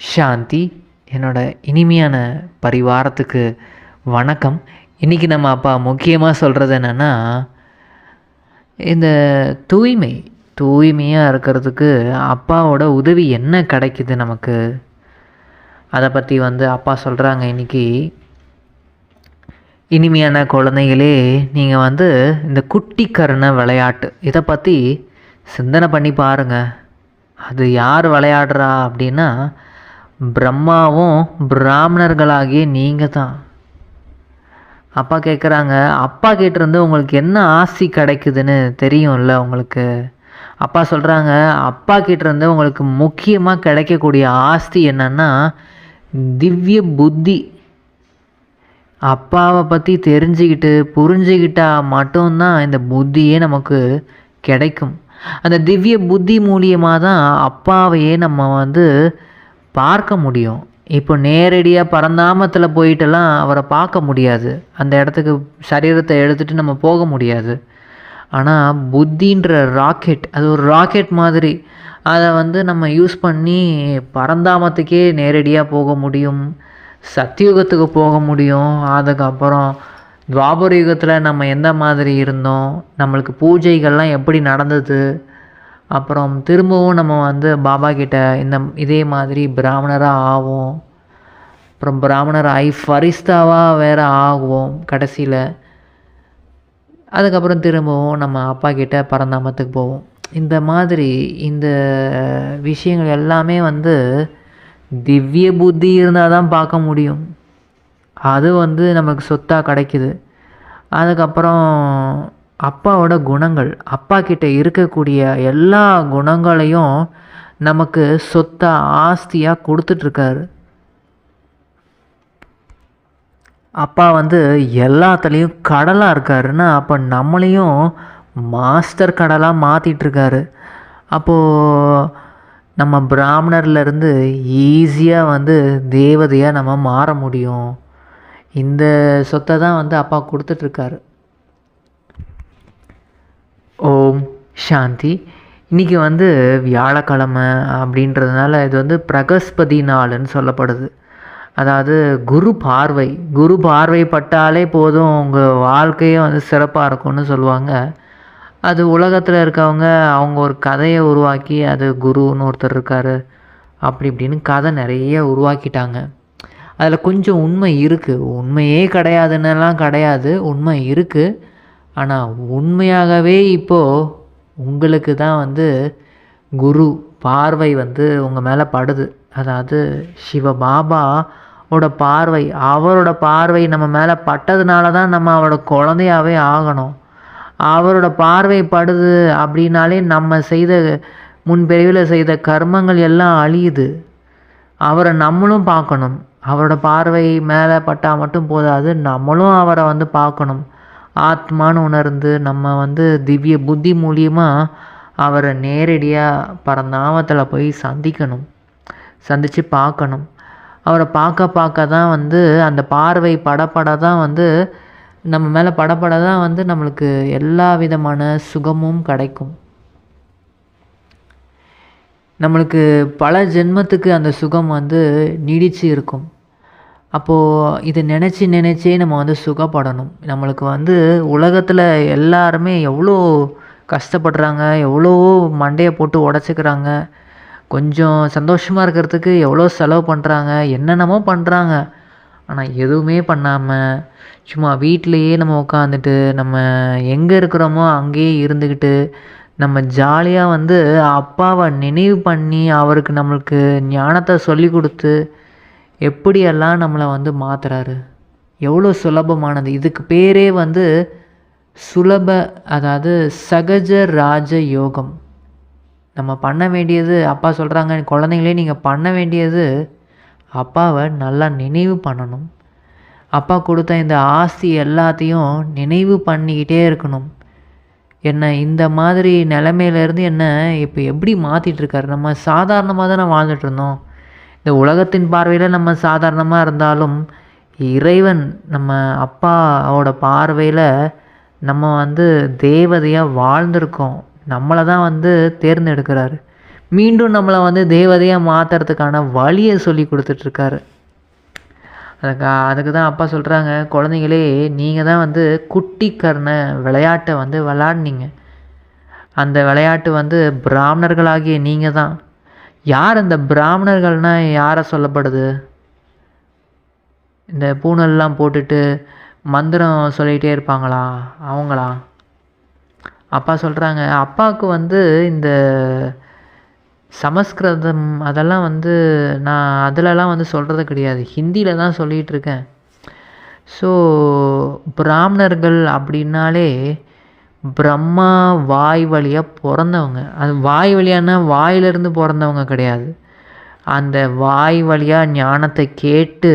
சாந்தி என்னோட இனிமையான பரிவாரத்துக்கு வணக்கம். இன்றைக்கி நம்ம அப்பா முக்கியமாக சொல்கிறது என்னென்னா இந்த தூய்மை தூய்மையாக இருக்கிறதுக்கு அப்பாவோட உதவி என்ன கிடைக்குது நமக்கு? அதை பற்றி வந்து அப்பா சொல்கிறாங்க இன்றைக்கி இனிமையான குழந்தைகளே நீங்கள் வந்து இந்த குட்டி கருணை விளையாட்டு இதை பற்றி சிந்தனை பண்ணி பாருங்கள் அது யார் விளையாடுறா அப்படின்னா பிரம்மாவும் பிராமணர்களாகிய நீங்கள் தான் அப்பா கேட்குறாங்க அப்பா கேட்டிருந்து உங்களுக்கு என்ன ஆசி கிடைக்குதுன்னு தெரியும்ல உங்களுக்கு? அப்பா சொல்கிறாங்க அப்பா கிட்டேருந்து உங்களுக்கு முக்கியமாக கிடைக்கக்கூடிய ஆஸ்தி என்னன்னா திவ்ய புத்தி. அப்பாவை பற்றி தெரிஞ்சுக்கிட்டு புரிஞ்சுக்கிட்டா மட்டும்தான் இந்த புத்தியே நமக்கு கிடைக்கும். அந்த திவ்ய புத்தி மூலியமாக தான் அப்பாவையே நம்ம வந்து பார்க்க முடியும். இப்போ நேரடியாக பரந்தாமத்தில் போயிட்டெல்லாம் அவரை பார்க்க முடியாது. அந்த இடத்துக்கு சரீரத்தை எடுத்துகிட்டு நம்ம போக முடியாது. ஆனால் புத்தின்ற ராக்கெட் அது ஒரு ராக்கெட் மாதிரி. அதை வந்து நம்ம யூஸ் பண்ணி பரந்தாமத்துக்கே நேரடியாக போக முடியும். சத்தியுகத்துக்கு போக முடியும். அதுக்கப்புறம் துவாபர யுகத்தில் நம்ம எந்த மாதிரி இருந்தோம்? நம்மளுக்கு பூஜைகள்லாம் எப்படி நடந்தது? அப்புறம் திரும்பவும் நம்ம வந்து பாபா கிட்ட இந்த இதே மாதிரி பிராமணராக ஆவோம். அப்புறம் பிராமணர் ஆகி ஃபரிஸ்தாவாக வேறு ஆகுவோம் கடைசியில். அதுக்கப்புறம் திரும்பவும் நம்ம அப்பா கிட்ட பரந்தாமத்துக்கு போவோம். இந்த மாதிரி இந்த விஷயங்கள் எல்லாமே வந்து திவ்ய புத்தி இருந்தால் தான் பார்க்க முடியும். அது வந்து நமக்கு சொத்தாக கிடைக்குது. அதுக்கப்புறம் அப்பாவோட குணங்கள் அப்பா கிட்ட இருக்கக்கூடிய எல்லா குணங்களையும் நமக்கு சொத்தா ஆஸ்தியாக கொடுத்துட்ருக்காரு. அப்பா வந்து எல்லாத்துலேயும் கடலாக இருக்காருன்னா அப்போ நம்மளையும் மாஸ்டர் கடலாக மாற்றிட்டுருக்காரு அப்போது நம்ம பிராமணர்லேருந்து ஈஸியாக வந்து தேவதையாக நம்ம மாற முடியும். இந்த சொத்தை தான் வந்து அப்பா கொடுத்துட்ருக்காரு. ஓம் சாந்தி. இன்றைக்கி வந்து வியாழக்கிழமை அப்படின்றதுனால இது வந்து பிரகஸ்பதி நாள்னு சொல்லப்படுது. அதாவது குரு பார்வை. குரு பார்வை பட்டாலே போதும் உங்கள் வாழ்க்கையே வந்து சிறப்பாக இருக்கும்னு சொல்லுவாங்க. அது உலகத்தில் இருக்கவங்க அவங்க ஒரு கதையை உருவாக்கி அது குருன்னு ஒருத்தர் இருக்கார். அப்படி இப்படின்னு கதை நிறைய உருவாக்கிட்டாங்க. அதில் கொஞ்சம் உண்மை இருக்குது உண்மையே கிடையாதுன்னெல்லாம் கிடையாது. உண்மை இருக்குது ஆனால் உண்மையாகவே இப்போது உங்களுக்கு தான் வந்து குரு பார்வை வந்து உங்கள் மேலே படுது. அதாவது சிவபாபா ஓட பார்வை அவரோட பார்வை நம்ம மேலே பட்டதுனால தான் நம்ம அவரோட குழந்தையாவே ஆகணும். அவரோட பார்வை படுது அப்படின்னாலே நம்ம செய்த முன்பிரிவில் செய்த கர்மங்கள் எல்லாம் அழியுது. அவரை நம்மளும் பார்க்கணும். அவரோட பார்வை மேலே பட்டால் மட்டும் போதாது நம்மளும் அவரை வந்து பார்க்கணும். ஆத்மான்னு உணர்ந்து நம்ம வந்து திவ்ய புத்தி மூலியமாக அவரை நேரடியாக பரந்தாமத்தில் போய் சந்திக்கணும். சந்தித்து பார்க்கணும். அவரை பார்க்க பார்க்க தான் வந்து அந்த பார்வை படப்பட தான் வந்து நம்ம மேலே படப்பட தான் வந்து நம்மளுக்கு எல்லா விதமான சுகமும் கிடைக்கும். நம்மளுக்கு பல ஜென்மத்துக்கு அந்த சுகம் வந்து நீடித்து இருக்கும். அப்போது இதை நினச்சி நினச்சே நம்ம வந்து சுகப்படணும். நம்மளுக்கு வந்து உலகத்தில் எல்லாருமே எவ்வளோ கஷ்டப்படுறாங்க எவ்வளவோ மண்டையை போட்டு உடச்சிக்கிறாங்க கொஞ்சம் சந்தோஷமாக இருக்கிறதுக்கு எவ்வளோ செலவு பண்ணுறாங்க என்னென்னமோ பண்ணுறாங்க ஆனால் எதுவுமே பண்ணாமல் சும்மா வீட்டிலையே நம்ம உட்காந்துட்டு நம்ம எங்கே இருக்கிறோமோ அங்கேயே இருந்துக்கிட்டு நம்ம ஜாலியாக வந்து அப்பாவை நினைவு பண்ணி அவருக்கு நம்மளுக்கு ஞானத்தை சொல்லி கொடுத்து எப்படியெல்லாம் நம்மளை வந்து மாற்றுறாரு எவ்வளோ சுலபமானது. இதுக்கு பேரே வந்து சுலப அதாவது சகஜ ராஜ யோகம். நம்ம பண்ண வேண்டியது அப்பா சொல்கிறாங்க குழந்தைங்களே நீங்கள் பண்ண வேண்டியது அப்பாவை நல்லா நினைவு பண்ணணும். அப்பா கொடுத்த இந்த ஆஸ்தி எல்லாத்தையும் நினைவு பண்ணிக்கிட்டே இருக்கணும். என்ன இந்த மாதிரி நிலமையிலேருந்து என்ன இப்போ எப்படி மாற்றிட்டுருக்காரு நம்ம சாதாரணமாக தானே வாழ்ந்துட்டு இருந்தோம். இந்த உலகத்தின் பார்வையில் நம்ம சாதாரணமாக இருந்தாலும் இறைவன் நம்ம அப்பாவோட பார்வையில் நம்ம வந்து தேவதையாக வாழ்ந்திருக்கோம். நம்மளை தான் வந்து தேர்ந்தெடுக்கிறாரு. மீண்டும் நம்மளை வந்து தேவதையாக மாற்றுறதுக்கான வழியை சொல்லி கொடுத்துட்ருக்காரு. அதுக்கு அதுக்கு தான் அப்பா சொல்கிறாங்க குழந்தைங்களே நீங்கள் தான் வந்து குட்டிக்கரண விளையாட்டை வந்து விளாட்னீங்க. அந்த விளையாட்டு வந்து பிராமணர்களாகிய நீங்கள் தான். யார் இந்த பிராமணர்கள்னால் யாரை சொல்லப்படுது? இந்த பூணல்லாம் போட்டுட்டு மந்திரம் சொல்லிகிட்டே இருப்பாங்களா? அவங்களா? அப்பா சொல்கிறாங்க அப்பாவுக்கு வந்து இந்த சமஸ்கிருதம் அதெல்லாம் வந்து நான் அதிலலாம் வந்து சொல்கிறது கிடையாது. ஹிந்தியில் தான் சொல்லிகிட்டு இருக்கேன். ஸோ பிராமணர்கள் அப்படின்னாலே பிரம்மா வாய் வழியாக பிறந்தவங்க. அது வாய் வழியானா வாயிலிருந்து பிறந்தவங்க கிடையாது. அந்த வாய் வழியாக ஞானத்தை கேட்டு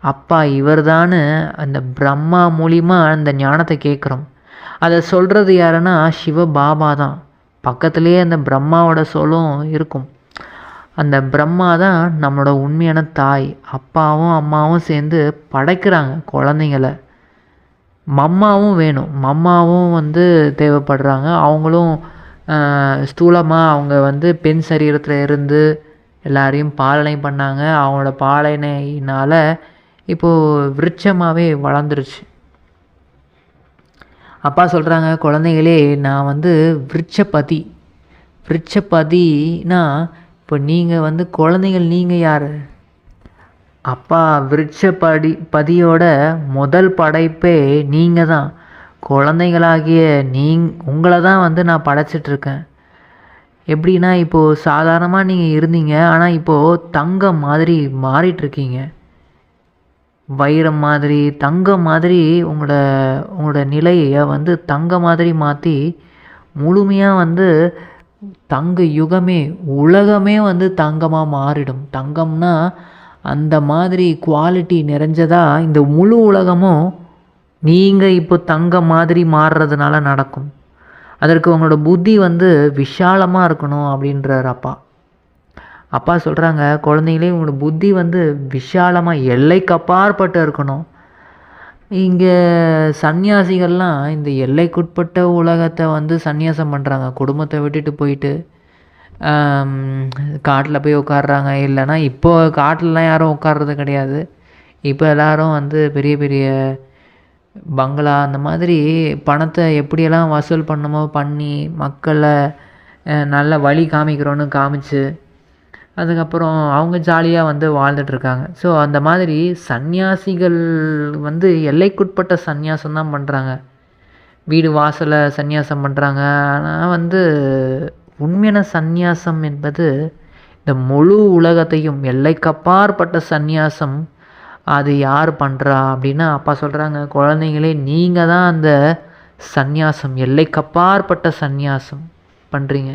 அப்பா இவர்தான்னு அந்த பிரம்மா மூலிமா அந்த ஞானத்தை கேட்குறோம். அதை சொல்கிறது யாருன்னா சிவ பாபா தான் பக்கத்துலேயே அந்த பிரம்மாவோட சொல்லும் இருக்கும். அந்த பிரம்மா தான் நம்மளோட உண்மையான தாய். அப்பாவும் அம்மாவும் சேர்ந்து படைக்கிறாங்க குழந்தைங்கள. மம்மாவும் வேணும். மம்மாவும் வந்து தேவைப்படுறாங்க. அவங்களும் ஸ்தூலமாக அவங்க வந்து பெண் சரீரத்தில் இருந்து எல்லாரையும் பாலனை பண்ணாங்க. அவங்களோட பாலனையினால் இப்போது விருட்சமாகவே வளர்ந்துருச்சு. அப்பா சொல்கிறாங்க குழந்தைகளே நான் வந்து விருட்சபதி. விருட்சபதினா இப்போ நீங்கள் வந்து குழந்தைகள் நீங்கள் யார்? அப்பா விருட்சப்படி பதியோட முதல் படைப்பே நீங்கள் தான் குழந்தைகளாகிய நீங் உங்களை தான் வந்து நான் படைச்சிட்ருக்கேன். எப்படின்னா இப்போது சாதாரணமாக நீங்கள் இருந்தீங்க ஆனால் இப்போது தங்கம் மாதிரி மாறிட்டுருக்கீங்க வைரம் மாதிரி தங்கம் மாதிரி உங்களோட உங்களோட நிலையை வந்து தங்க மாதிரி மாற்றி முழுமையாக வந்து தங்க யுகமே உலகமே வந்து தங்கமாக மாறிடும். தங்கம்னா அந்த மாதிரி குவாலிட்டி நிறைஞ்சதாக இந்த முழு உலகமும் நீங்கள் இப்போ தங்க மாதிரி மாறுறதுனால நடக்கும். அதற்கு உங்களோட புத்தி வந்து விஷாலமாக இருக்கணும் அப்படின்றார் அப்பா. அப்பா சொல்கிறாங்க குழந்தைங்களே உங்களோட புத்தி வந்து விஷாலமாக எல்லைக்கு அப்பாற்பட்டு இருக்கணும். இங்கே சன்னியாசிகள்லாம் இந்த எல்லைக்குட்பட்ட உலகத்தை வந்து சந்நியாசம் பண்ணுறாங்க குடும்பத்தை விட்டுட்டு போயிட்டு காட்டில் போய் உட்காடுறாங்க இல்லைன்னா இப்போ காட்டிலலாம் யாரும் உட்கார்றது கிடையாது. இப்போ எல்லோரும் வந்து பெரிய பெரிய பங்களா அந்த மாதிரி பணத்தை எப்படியெல்லாம் வசூல் பண்ணணுமோ பண்ணி மக்களை நல்ல வழி காமிக்கிறோன்னு காமிச்சு அதுக்கப்புறம் அவங்க ஜாலியாக வந்து வாழ்ந்துட்டுருக்காங்க. ஸோ அந்த மாதிரி சந்நியாசிகள் வந்து எல்லைக்குட்பட்ட சந்நியாசம் தான் பண்ணுறாங்க வீடு வாசலை சந்நியாசம் பண்ணுறாங்க ஆனால் வந்து உண்மையான சந்நியாசம் என்பது இந்த முழு உலகத்தையும் எல்லைக்கப்பாற்பட்ட சந்நியாசம். அது யார் பண்ணுறா அப்படின்னா அப்பா சொல்கிறாங்க குழந்தைங்களே நீங்கள் தான் அந்த சந்நியாசம் எல்லைக்கப்பாற்பட்ட சந்நியாசம் பண்ணுறீங்க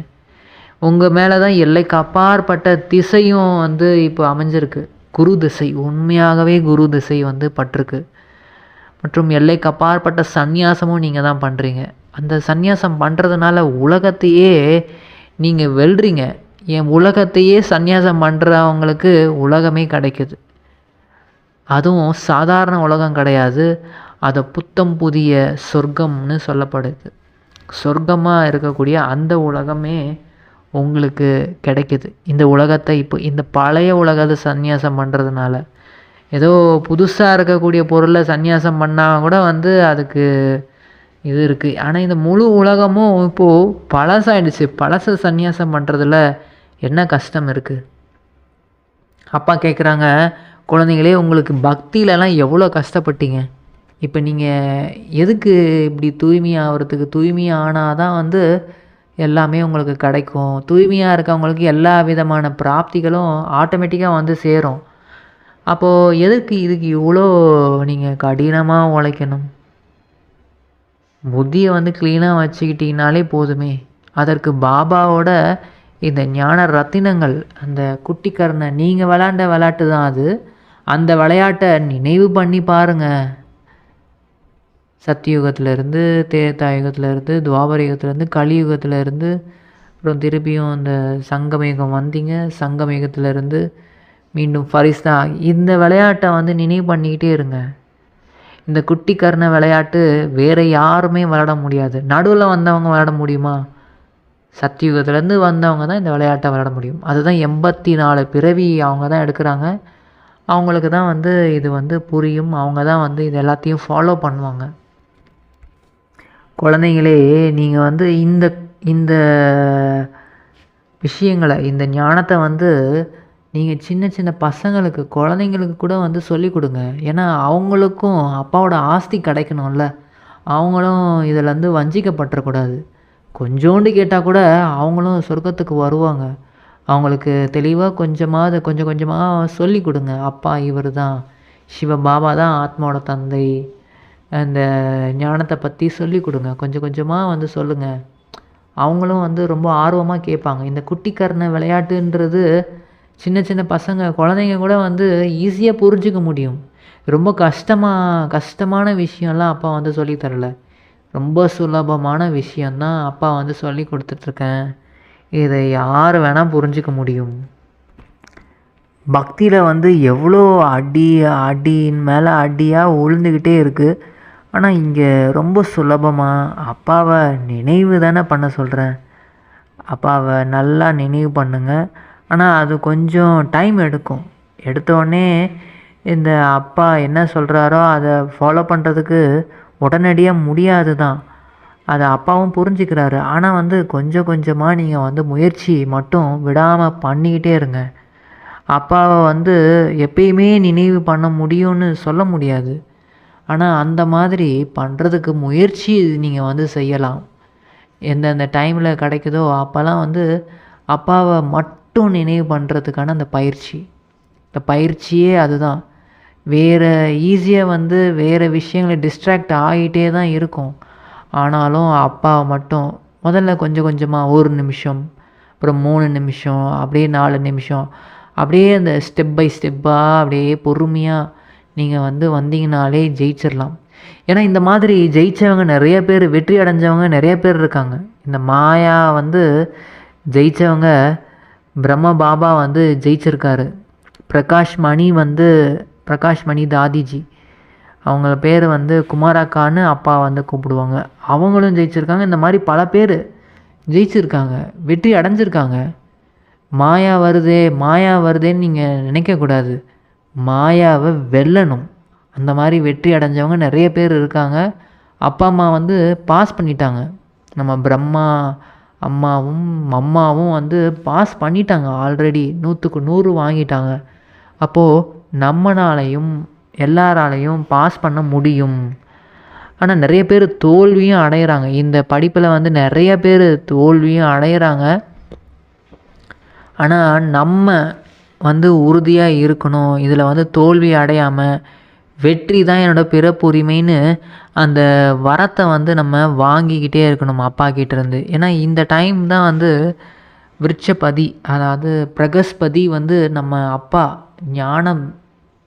உங்கள் மேலே தான் எல்லைக்கப்பாற்பட்ட திசையும் வந்து இப்போ அமைஞ்சிருக்கு. குரு திசை உண்மையாகவே குரு திசை வந்து பட்டிருக்கு. மற்றும் எல்லைக்கப்பாற்பட்ட சந்நியாசமும் நீங்கள் தான் பண்ணுறீங்க அந்த சந்நியாசம் பண்ணுறதுனால உலகத்தையே நீங்கள் வெல்றீங்க. என் உலகத்தையே சந்நியாசம் பண்ணுறவங்களுக்கு உலகமே கிடைக்குது. அதுவும் சாதாரண உலகம் கிடையாது. அதை புத்தம் புதிய சொர்க்கம்னு சொல்லப்படுது. சொர்க்கமாக இருக்கக்கூடிய அந்த உலகமே உங்களுக்கு கிடைக்குது. இந்த உலகத்தை இப்போ இந்த பழைய உலகத்தை சந்நியாசம் பண்ணுறதுனால ஏதோ புதுசாக இருக்கக்கூடிய பொருளை சந்நியாசம் பண்ணால் கூட வந்து அதுக்கு இது இருக்குது ஆனால் இந்த முழு உலகமும் இப்போது பழசாயிடுச்சு. பழச சந்நியாசம் பண்ணுறதுல என்ன கஷ்டம் இருக்குது அப்பா கேட்குறாங்க குழந்தைங்களே உங்களுக்கு பக்தியிலலாம் எவ்வளோ கஷ்டப்பட்டீங்க? இப்போ நீங்கள் எதுக்கு இப்படி தூய்மையாகிறதுக்கு தூய்மையானால் தூய்மை ஆனால் தான் வந்து எல்லாமே உங்களுக்கு கிடைக்கும். தூய்மையாக இருக்கவங்களுக்கு எல்லா விதமான பிராப்திகளும் ஆட்டோமேட்டிக்காக வந்து சேரும். அப்போது எதுக்கு இதுக்கு இவ்வளோ நீங்கள் கடினமாக உழைக்கணும்? புத்தியை வந்து க்ளீனாக வச்சுக்கிட்டிங்கனாலே போதுமே. அதற்கு பாபாவோட இந்த ஞான ரத்தினங்கள் அந்த குட்டிக்கரணை நீங்கள் விளாண்ட விளையாட்டு தான் அது. அந்த விளையாட்டை நினைவு பண்ணி பாருங்கள் சத்தியுகத்திலேருந்து தேத்தாயுகத்திலேருந்து துவாபர கலியுகத்திலேருந்து கலியுகத்துலேருந்து அப்புறம் திருப்பியும் இந்த சங்கமேகம் வந்தீங்க. சங்கமேகத்திலேருந்து மீண்டும் ஃபரிஸ்தா இந்த விளையாட்டை வந்து நினைவு பண்ணிக்கிட்டே இருங்க. இந்த குட்டி கர்ண விளையாட்டு வேறு யாருமே விளாட முடியாது. நடுவில் வந்தவங்க விளாட முடியுமா? சத்தியுகத்துலேருந்து வந்தவங்க தான் இந்த விளையாட்டை விளையாட முடியும். அதுதான் எண்பத்தி நாலு பிறவி அவங்க தான் எடுக்கிறாங்க. அவங்களுக்கு தான் வந்து இது வந்து புரியும். அவங்க தான் வந்து இது எல்லாத்தையும் ஃபாலோ பண்ணுவாங்க. குழந்தைங்களே நீங்கள் வந்து இந்த இந்த விஷயங்களை இந்த ஞானத்தை வந்து நீங்கள் சின்ன சின்ன பசங்களுக்கு குழந்தைங்களுக்கு கூட வந்து சொல்லிக் கொடுங்க. ஏன்னா அவங்களுக்கும் அப்பாவோட ஆஸ்தி கிடைக்கணும்ல. அவங்களும் இதிலேருந்து வஞ்சிக்கப்பட்டுறக்கூடாது கொஞ்சோண்டு கேட்டால் கூட அவங்களும் சொர்க்கத்துக்கு வருவாங்க. அவங்களுக்கு தெளிவாக கொஞ்சமாக அதை கொஞ்சம் கொஞ்சமாக சொல்லி கொடுங்க. அப்பா இவர் தான் சிவ பாபா தான் ஆத்மாவோட தந்தை. அந்த ஞானத்தை பற்றி சொல்லி கொடுங்க. கொஞ்சம் கொஞ்சமாக வந்து சொல்லுங்கள் அவங்களும் வந்து ரொம்ப ஆர்வமாக கேட்பாங்க. இந்த குட்டிக்கரண விளையாட்டுன்றது சின்ன சின்ன பசங்க குழந்தைங்க கூட வந்து ஈஸியாக புரிஞ்சிக்க முடியும். ரொம்ப கஷ்டமாக கஷ்டமான விஷயம்லாம் அப்பா வந்து சொல்லித்தரல ரொம்ப சுலபமான விஷயந்தான் அப்பா வந்து சொல்லி கொடுத்துட்ருக்கேன். இதை யார் வேணால் புரிஞ்சிக்க முடியும். பக்தியில் வந்து எவ்வளோ அடி அடியின் மேலே அடியாக உழுந்துக்கிட்டே இருக்குது ஆனால் இங்கே ரொம்ப சுலபமாக அப்பாவை நினைவு தானே பண்ண சொல்கிறேன் அப்பாவை நல்லா நினைவு பண்ணுங்கள் ஆனால் அது கொஞ்சம் டைம் எடுக்கும். எடுத்தோடனே இந்த அப்பா என்ன சொல்கிறாரோ அதை ஃபாலோ பண்ணுறதுக்கு உடனடியாக முடியாது தான் அதை அப்பாவும் புரிஞ்சுக்கிறாரு. ஆனால் வந்து கொஞ்சம் கொஞ்சமாக நீங்கள் வந்து முயற்சி மட்டும் விடாமல் பண்ணிக்கிட்டே இருங்க. அப்பாவை வந்து எப்பயுமே நினைவு பண்ண முடியும்னு சொல்ல முடியாது. ஆனால் அந்த மாதிரி பண்ணுறதுக்கு முயற்சி நீங்கள் வந்து செய்யலாம். எந்தெந்த டைமில் கிடைக்குதோ அப்போல்லாம் வந்து அப்பாவை மட்டும் நினைவு பண்ணுறதுக்கான அந்த பயிற்சி. இந்த பயிற்சியே அதுதான். வேறு ஈஸியாக வந்து வேறு விஷயங்களை டிஸ்ட்ராக்ட் ஆகிட்டே தான் இருக்கும். ஆனாலும் அப்பாவை மட்டும் முதல்ல கொஞ்சம் கொஞ்சமாக ஒரு நிமிஷம் அப்புறம் மூணு நிமிஷம் அப்படியே நாலு நிமிஷம் அப்படியே அந்த ஸ்டெப் பை ஸ்டெப்பாக அப்படியே பொறுமையாக நீங்கள் வந்து வந்தீங்கனாலே ஜெயிச்சிடலாம் ஏன்னா இந்த மாதிரி ஜெயித்தவங்க நிறைய பேர் வெற்றி அடைஞ்சவங்க நிறைய பேர் இருக்காங்க. இந்த மாயா வந்து ஜெயித்தவங்க பிரம்ம பாபா வந்து ஜெயிச்சிருக்காரு. பிரகாஷ் மணி வந்து பிரகாஷ் மணி தாதிஜி. அவங்க பேர் வந்து குமாராக்கான்னு அப்பா வந்து கூப்பிடுவாங்க. அவங்களும் ஜெயிச்சிருக்காங்க. இந்த மாதிரி பல பேர் ஜெயிச்சிருக்காங்க. வெற்றி அடைஞ்சிருக்காங்க. மாயா வருதே மாயா வருதேன்னு நீங்கள் நினைக்கக்கூடாது. மாயாவை வெல்லணும். அந்த மாதிரி வெற்றி அடைஞ்சவங்க நிறைய பேர் இருக்காங்க. அப்பா அம்மா வந்து பாஸ் பண்ணிட்டாங்க. நம்ம பிரம்மா அம்மாவும் அம்மாவும் வந்து பாஸ் பண்ணிட்டாங்க ஆல்ரெடி நூற்றுக்கு நூறு வாங்கிட்டாங்க. அப்போது நம்மனாலையும் எல்லாராலையும் பாஸ் பண்ண முடியும். ஆனால் நிறைய பேர் தோல்வியும் அடையிறாங்க. இந்த படிப்பில் வந்து நிறைய பேர் தோல்வியும் அடையிறாங்க. ஆனால் நம்ம வந்து உறுதியாக இருக்கணும். இதில் வந்து தோல்வி அடையாமல் வெற்றி தான் என்னோடய பிறப்புரிமைன்னு அந்த வரத்தை வந்து நம்ம வாங்கிக்கிட்டே இருக்கணும் அப்பா கிட்டேருந்து. ஏன்னா இந்த டைம் தான் வந்து விருட்சபதி அதாவது பிரகஸ்பதி வந்து நம்ம அப்பா ஞானம்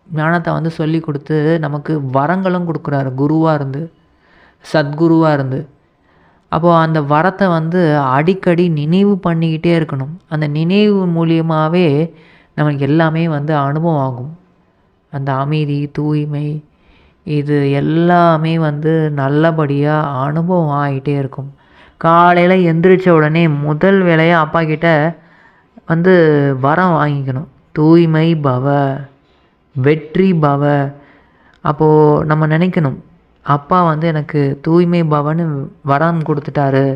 ஞானத்தை வந்து சொல்லி கொடுத்து நமக்கு வரங்களும் கொடுக்குறாரு குருவாக இருந்து சத்குருவாக இருந்து. அப்போது அந்த வரத்தை வந்து அடிக்கடி நினைவு பண்ணிக்கிட்டே இருக்கணும். அந்த நினைவு மூலியமாகவே நமக்கு எல்லாமே வந்து அனுபவம் ஆகும். அந்த அமைதி தூய்மை இது எல்லாமே வந்து நல்லபடியாக அனுபவம் ஆகிட்டே இருக்கும். காலையில் எந்திரிச்ச உடனே முதல் வேலையாக அப்பா கிட்ட வந்து வரம் வாங்கிக்கணும். தூய்மை பவ வெற்றி பவ. அப்போது நம்ம நினைக்கணும் அப்பா வந்து எனக்கு தூய்மை பவன்னு வரம் கொடுத்துட்டாரு.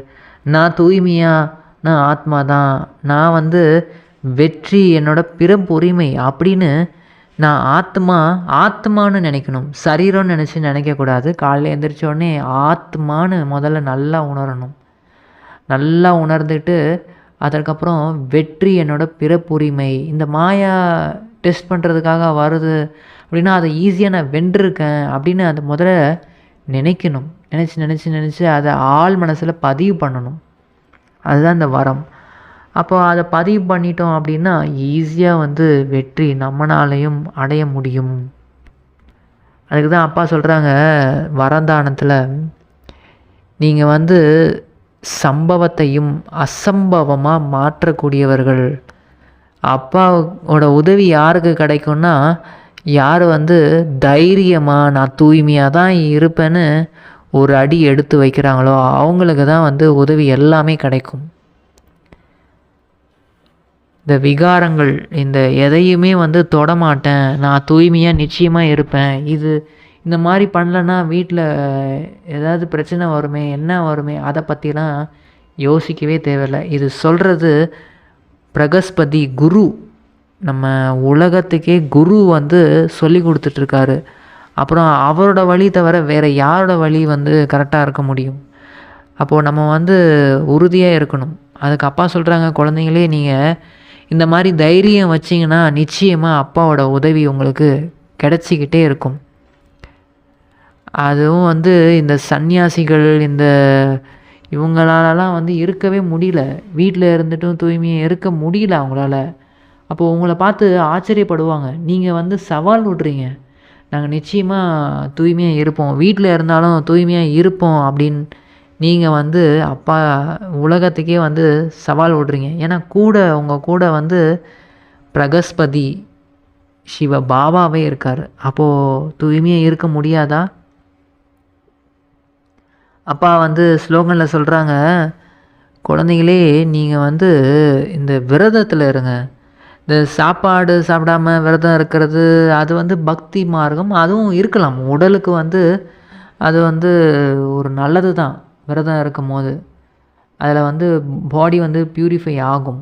நான் தூய்மையாக நான் ஆத்மா தான் நான் வந்து வெற்றி என்னோட பிறப்புரிமை அப்படின்னு நான் ஆத்மா ஆத்மான்னு நினைக்கணும். சரீரம்னு நினச்சி நினைக்கக்கூடாது. காலையில் எழுந்திரிச்சோடனே ஆத்மான்னு முதல்ல நல்லா உணரணும். நல்லா உணர்ந்துட்டு அதற்கப்புறம் வெற்றி என்னோடய பிறப்புரிமை. இந்த மாயா டெஸ்ட் பண்ணுறதுக்காக வருது அப்படின்னா அதை ஈஸியாக நான் வென்றிருக்கேன் அப்படின்னு அதை முதல்ல நினைக்கணும். நினச்சி நினச்சி நினச்சி அதை ஆள் மனசில் பதிவு பண்ணணும். அதுதான் இந்த வரம். அப்போ அதை பதிவு பண்ணிட்டோம் அப்படின்னா ஈஸியாக வந்து வெற்றி நம்மளாலையும் அடைய முடியும். அதுக்கு தான் அப்பா சொல்கிறாங்க வரந்தானத்தில் நீங்கள் வந்து சம்பவத்தையும் அசம்பவமாக மாற்றக்கூடியவர்கள். அப்பாவோட உதவி யாருக்கு கிடைக்கும்னா யார் வந்து தைரியமாக நான் தூய்மையாக தான் இருப்பேன்னு ஒரு அடி எடுத்து வைக்கிறாங்களோ அவங்களுக்கு தான் வந்து உதவி எல்லாமே கிடைக்கும். இந்த விகாரங்கள் இந்த எதையுமே வந்து தொடமாட்டேன். நான் தூய்மையாக நிச்சயமாக இருப்பேன். இது இந்த மாதிரி பண்ணலன்னா வீட்டில் ஏதாவது பிரச்சனை வருமே என்ன வருமே அதை பற்றிலாம் யோசிக்கவே தேவையில்லை. இது சொல்கிறது பிரகஸ்பதி குரு. நம்ம உலகத்துக்கே குரு வந்து சொல்லி கொடுத்துட்ருக்காரு. அப்புறம் அவரோட வழி தவிர வேறு யாரோட வழி வந்து கரெக்டாக இருக்க முடியும்? அப்போது நம்ம வந்து உறுதியாக இருக்கணும். அதுக்கு அப்பா சொல்கிறாங்க குழந்தைங்களே நீங்கள் இந்த மாதிரி தைரியம் வச்சிங்கன்னா நிச்சயமாக அப்பாவோட உதவி உங்களுக்கு கிடச்சிக்கிட்டே இருக்கும். அதுவும் வந்து இந்த சந்நியாசிகள் இந்த இவங்களாலலாம் வந்து இருக்கவே முடியல. வீட்டில் இருந்துட்டும் தூய்மையாக இருக்க முடியல அவங்களால. அப்போது உங்களை பார்த்து ஆச்சரியப்படுவாங்க. நீங்கள் வந்து சவால் விட்றீங்க. நாங்கள் நிச்சயமாக தூய்மையாக இருப்போம். வீட்டில் இருந்தாலும் தூய்மையாக இருப்போம் அப்படின்னு நீங்கள் வந்து அப்பா உலகத்துக்கே வந்து சவால் விடுறீங்க. ஏன்னா கூட உங்கள் கூட வந்து பிரகஸ்பதி சிவ பாபாவே இருக்கார். அப்போது தூய்மையாக இருக்க முடியாதா? அப்பா வந்து ஸ்லோகனில் சொல்கிறாங்க குழந்தைங்களே நீங்கள் வந்து இந்த விரதத்தில் இருங்க. இந்த சாப்பாடு சாப்பிடாம விரதம் இருக்கிறது அது வந்து பக்தி மார்க்கம் அதுவும் இருக்கலாம். உடலுக்கு வந்து அது வந்து ஒரு நல்லது தான் விரதம் இருக்கும் போது அதில் வந்து பாடி வந்து ப்யூரிஃபை ஆகும்.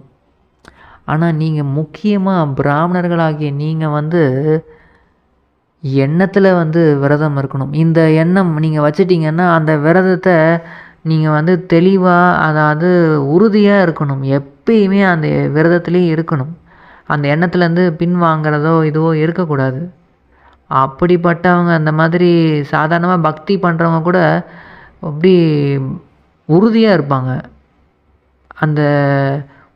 ஆனால் நீங்கள் முக்கியமாக பிராமணர்களாகிய நீங்கள் வந்து எண்ணத்தில் வந்து விரதம் இருக்கணும். இந்த எண்ணம் நீங்கள் வச்சிட்டிங்கன்னா அந்த விரதத்தை நீங்கள் வந்து தெளிவாக அதாவது உறுதியாக இருக்கணும். எப்பயுமே அந்த விரதத்துலேயே இருக்கணும். அந்த எண்ணத்துலேருந்து பின்வாங்கிறதோ இதுவோ இருக்கக்கூடாது. அப்படிப்பட்டவங்க அந்த மாதிரி சாதாரணமாக பக்தி பண்ணுறவங்க கூட அப்படி உறுதியாக இருப்பாங்க. அந்த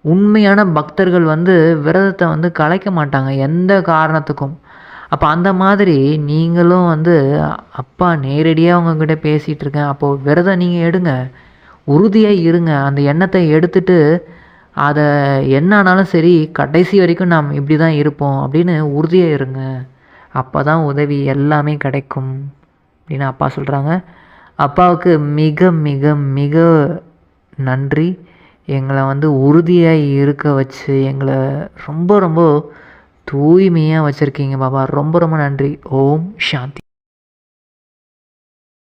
உண்மையான பக்தர்கள் வந்து விரதத்தை வந்து கலைக்க மாட்டாங்க எந்த காரணத்துக்கும். அப்போ அந்த மாதிரி நீங்களும் வந்து அப்பா நேரடியாக உங்ககிட்ட பேசிகிட்டு இருக்கேன். அப்போது விரதம் நீங்கள் எடுங்க. உறுதியாக இருங்க. அந்த எண்ணத்தை எடுத்துட்டு அதை என்ன ஆனாலும் சரி கடைசி வரைக்கும் நாம் இப்படி தான் இருப்போம். அப்படின்னு உறுதியாக இருங்க. அப்போ தான் உதவி எல்லாமே கிடைக்கும். அப்படின்னு அப்பா சொல்கிறாங்க அப்பாவுக்கு மிக மிக மிக நன்றி. எங்களை வந்து உறுதியாக இருக்க வச்சு எங்களை ரொம்ப ரொம்ப தூய்மையாக வச்சுருக்கீங்க பாபா ரொம்ப ரொம்ப நன்றி. ஓம் சாந்தி.